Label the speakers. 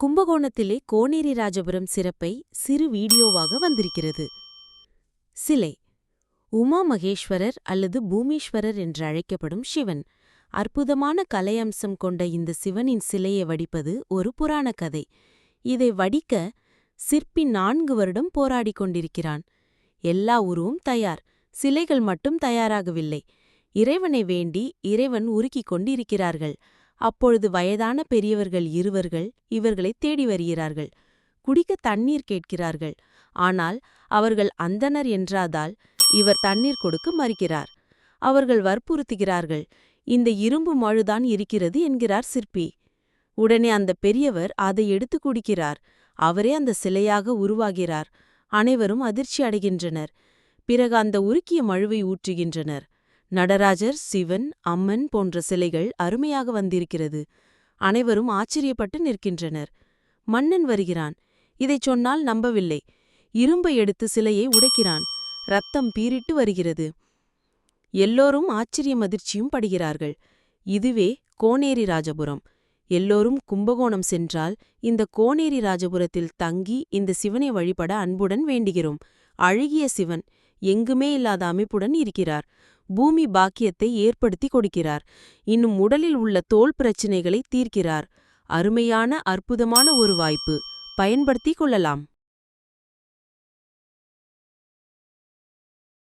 Speaker 1: கும்பகோணத்திலே கோனேரி ராஜபுரம் சிறப்பை சிறு வீடியோவாக வந்திருக்கிறது. சிலை உமா மகேஸ்வரர் அல்லது பூமீஸ்வரர் என்று அழைக்கப்படும் சிவன். அற்புதமான கலையம்சம் கொண்ட இந்த சிவனின் சிலையை வடிப்பது ஒரு புராண கதை. இதை வடிக்க சிற்பி நான்கு வருடம் போராடிக் கொண்டிருக்கிறான். எல்லா உருவும் தயார் சிலைகள் மட்டும் தயாராகவில்லை. இறைவனை வேண்டி இறைவன் உருக்கிக் கொண்டிருக்கிறார்கள். அப்பொழுது வயதான பெரியவர்கள் இருவர்கள் இவர்களை தேடி வருகிறார்கள். குடிக்க தண்ணீர் கேட்கிறார்கள். ஆனால் அவர்கள் அந்தனர் என்றாதால் இவர் தண்ணீர் கொடுக்க மறுக்கிறார். அவர்கள் வற்புறுத்துகிறார்கள். இந்த இரும்பு மழுதான் இருக்கிறது என்கிறார் சிற்பி. உடனே அந்த பெரியவர் அதை எடுத்து குடிக்கிறார். அவரே அந்த சிலையாக உருவாகிறார். அனைவரும் அதிர்ச்சி அடைகின்றனர். பிறகு அந்த உருக்கிய மழுவை ஊற்றுகின்றனர். நடராஜர் சிவன் அம்மன் போன்ற சிலைகள் அருமையாக வந்திருக்கிறது. அனைவரும் ஆச்சரியப்பட்டு நிற்கின்றனர். மன்னன் வருகிறான். இதைச் சொன்னால் நம்பவில்லை. இரும்பை எடுத்து சிலையை உடைக்கிறான். ரத்தம் பீரிட்டு வருகிறது. எல்லோரும் ஆச்சரியம் அதிர்ச்சியும் படுகிறார்கள். இதுவே கோனேரி ராஜபுரம். எல்லோரும் கும்பகோணம் சென்றால் இந்த கோனேரி ராஜபுரத்தில் தங்கி இந்த சிவனை வழிபட அன்புடன் வேண்டுகிறோம். அழகிய சிவன் எங்குமே இல்லாத அமைப்புடன் இருக்கிறார். பூமி பாக்கியத்தை ஏற்படுத்தி கொடுக்கிறார். இன்னும் உடலில் உள்ள தோல் பிரச்சினைகளை தீர்க்கிறார். அருமையான அற்புதமான ஒரு வாய்ப்பு. பயன்படுத்திக் கொள்ளலாம்.